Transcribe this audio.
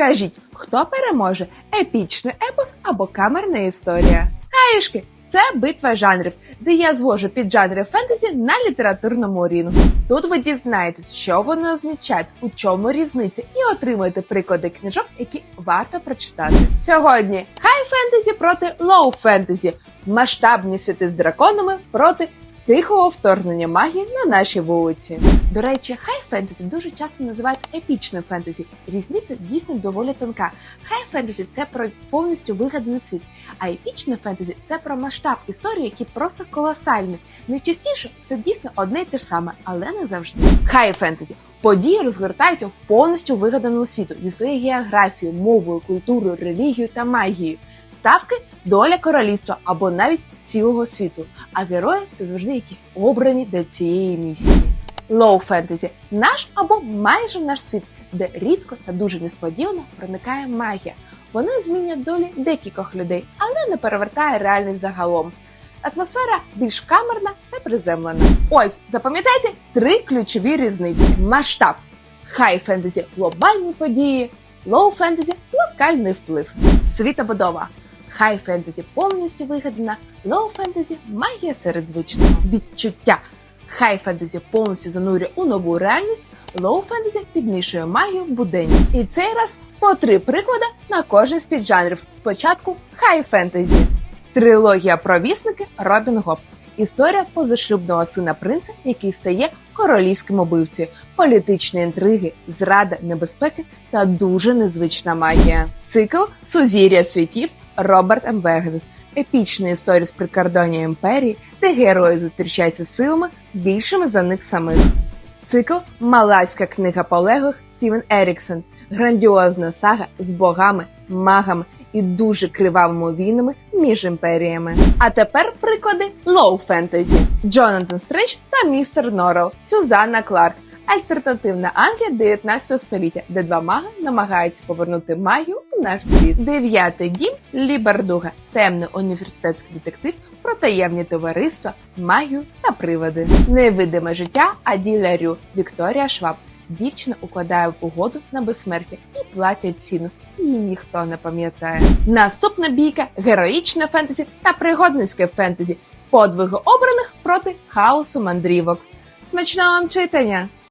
Скажіть, хто переможе? Епічний епос або камерна історія? Хаєшки! Це битва жанрів, де я звожу піджанри фентезі на літературному рінгу. Тут ви дізнаєтесь, що вони означають, у чому різниця, і отримаєте приклади книжок, які варто прочитати. Сьогодні хай фентезі проти лоу фентезі, масштабні світи з драконами проти тихого вторгнення магії на наші вулиці. До речі, хай фентезі дуже часто називають епічним фентезі. Різниця дійсно доволі тонка. Хай фентезі це про повністю вигаданий світ, а епічне фентезі це про масштаб історії, які просто колосальні. Найчастіше це дійсно одне й те ж саме, але не завжди. Хай фентезі. Події розгортаються в повністю вигаданому світу зі своєю географією, мовою, культурою, релігією та магією. Ставки доля королівства або навіть цілого світу. А герої це завжди якісь обрані для цієї місії. Лоу фентезі наш або майже наш світ, де рідко та дуже несподівано проникає магія. Вона змінює долі декількох людей, але не перевертає реальність загалом. Атмосфера більш камерна та приземлена. Ось запам'ятайте три ключові різниці: масштаб, хай фентезі глобальні події, лоу фентезі локальний вплив, світобудова. Хай фентезі повністю вигадана, лоу фентезі магія серед звичного відчуття. Хай фентезі повністю занурює у нову реальність, лоу фентезі підмішує магію буденність. І цей раз по три приклади на кожен з піджанрів. Спочатку хай фентезі. Трилогія провісники Робін Гоп. Історія позашлюбного сина принца, який стає королівським убивцею, політичні інтриги, зрада, небезпеки та дуже незвична магія. Цикл Сузір'я світів Роберт М. Веген. Епічна історія з прикордоння імперії, де герої зустрічаються силами більшими за них самих. Цикл Малайська книга полеглих Стівен Еріксон. Грандіозна сага з богами, магами і дуже кривавими війнами між імперіями. А тепер приклади лоу фентезі: Джонатан Стрич та містер Норрелл, Сюзанна Кларк. Альтернативна Англія 19 століття, де два маги намагаються повернути магію наш світ. Дев'ятий дім Лібардуга, темний університетський детектив про таємні товариства, магію та приводи. Невидиме життя Аділя Рю Вікторія Шваб. Дівчина укладає угоду на безсмертя і платять ціну. Її ніхто не пам'ятає. Наступна бійка героїчне фентезі та пригодницьке фентезі. Подвиги обраних проти хаосу мандрівок. Смачного вам читання!